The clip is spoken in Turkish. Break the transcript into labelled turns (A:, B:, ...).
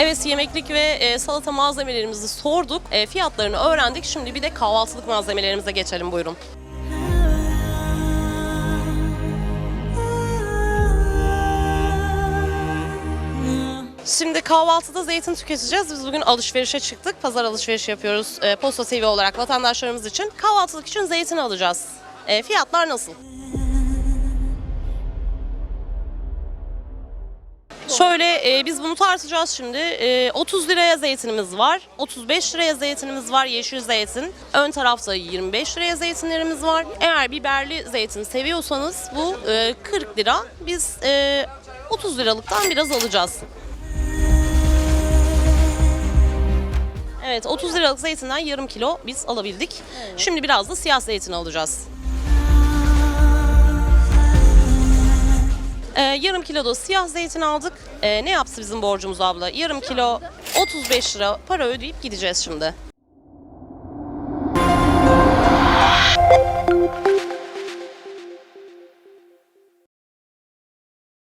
A: Evet yemeklik ve e, salata malzemelerimizi sorduk. E, fiyatlarını öğrendik. Şimdi bir de kahvaltılık malzemelerimize geçelim buyurun. Şimdi kahvaltıda zeytin tüketeceğiz. Biz bugün alışverişe çıktık. Pazar alışverişi yapıyoruz e, Posta TV olarak vatandaşlarımız için. Kahvaltılık için zeytin alacağız. E, fiyatlar nasıl? Şöyle e, biz bunu tartacağız şimdi. E, 30 liraya zeytinimiz var. 35 liraya zeytinimiz var. Yeşil zeytin. Ön tarafta 25 liraya zeytinlerimiz var. Eğer biberli zeytin seviyorsanız bu e, 40 lira. Biz e, 30 liralıktan biraz alacağız. Evet 30 liralık zeytinden yarım kilo biz alabildik. Şimdi biraz da siyah zeytin alacağız. Ee, yarım kilo da siyah zeytin aldık. Ee, ne yaptı bizim borcumuz abla? Yarım kilo 35 lira para ödeyip gideceğiz şimdi.